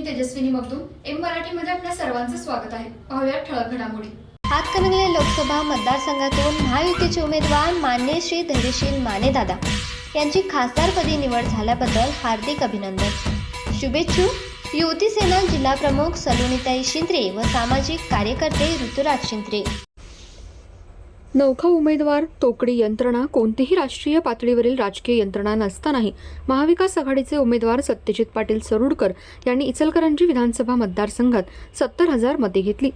मी Tejaswini Magdum M मराठीमध्ये आपल्या सर्वांचं स्वागत आहे. पाहूया ठळक घडामोडी. हातकणंगले लोकसभा मतदारसंघातून महायुतीचे उमेदवार मान्य श्री धैर्यशील मानेदादा यांची खासदारपदी निवड झाल्याबद्दल हार्दिक अभिनंदन. शुभेच्छू. युवती सेना जिल्हाप्रमुख सलोनीताई शिंत्रे व सामाजिक कार्यकर्ते ऋतुराज शिंद्रे नौखा उमेदवार तोकडी यंत्रणा कोणतीही राष्ट्रीय पातळीवरील राजकीय यंत्रणा नसतानाही महाविकास आघाडीचे उमेदवार सत्यजित पाटील सरुडकर यांनी इचलकरंजी विधानसभा मतदारसंघात सत्तर हजार मते घेतली.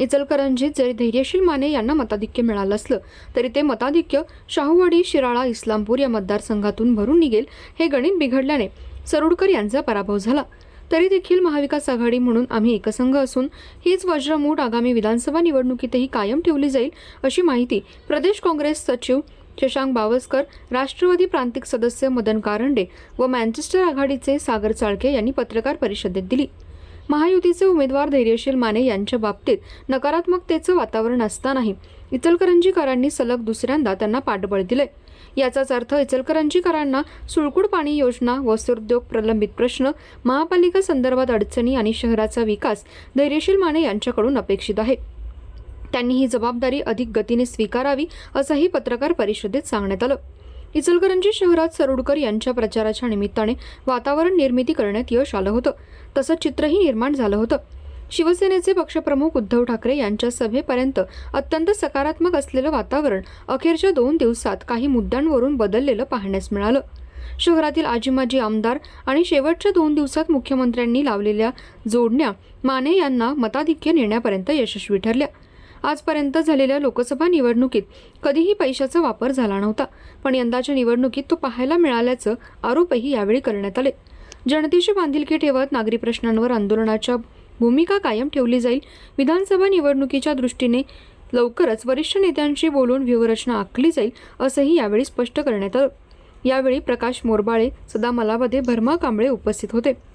इचलकरंजीत जरी धैर्यशील माने यांना मताधिक्य मिळालं असलं तरी ते मताधिक्य शाहूवाडी शिराळा इस्लामपूर या मतदारसंघातून भरून निघेल हे गणित बिघडल्याने सरुडकर यांचा पराभव झाला. तरी देखील महाविकास आघाडी म्हणून आम्ही एकसंघ असून हीच वज्रमूठ आगामी विधानसभा निवडणुकीतही कायम ठेवली जाईल अशी माहिती प्रदेश काँग्रेस सचिव शशांक बावस्कर राष्ट्रवादी प्रांतिक सदस्य मदन कारंडे व मँचेस्टर आघाडीचे सागर चाळके यांनी पत्रकार परिषदेत दिली. महायुतीचे उमेदवार धैर्यशील माने यांच्या बाबतीत नकारात्मकतेचं वातावरण असतानाही इचलकरंजीकरांनी सलग दुसऱ्यांदा त्यांना पाठबळ दिले याचाच अर्थ इचलकरंजीकरांना सुळकुड पाणी योजना वस्त्रोद्योग प्रलंबित प्रश्न महापालिका संदर्भात अडचणी आणि शहराचा विकास धैर्यशील माने यांच्याकडून अपेक्षित आहे. त्यांनी ही जबाबदारी अधिक गतीने स्वीकारावी असंही पत्रकार परिषदेत सांगण्यात आलं. इचलकरंजी शहरात सरोडकर यांच्या प्रचाराच्या निमित्ताने वातावरण निर्मिती करण्यात यश आलं होतं. तसं चित्रही निर्माण झालं होतं. शिवसेनेचे पक्षप्रमुख उद्धव ठाकरे यांच्या सभेपर्यंत अत्यंत सकारात्मक असलेलं वातावरण अखेरच्या दोन दिवसात काही मुद्द्यांवरून बदललेलं पाहण्यास मिळालं. शहरातील आजीमाजी आमदार आणि शेवटच्या दोन दिवसात मुख्यमंत्र्यांनी लावलेल्या जोडण्या माने यांना मताधिक्य नेण्यापर्यंत यशस्वी ठरल्या. आजपर्यंत झालेल्या लोकसभा निवडणुकीत कधीही पैशाचा वापर झाला नव्हता. पण यंदाच्या निवडणुकीत तो पाहायला मिळाल्याचं आरोपही यावेळी करण्यात आले. जनतेची बांधिलकी ठेवत नागरी प्रश्नांवर आंदोलनाच्या भूमिका कायम ठेवली जाईल. विधानसभा निवडणुकीच्या दृष्टीने लवकरच वरिष्ठ नेत्यांशी बोलून व्यूहरचना आखली जाईल असंही यावेळी स्पष्ट करण्यात आलं. यावेळी प्रकाश मोरबाळे सदा मलामध्ये भरमा कांबळे उपस्थित होते.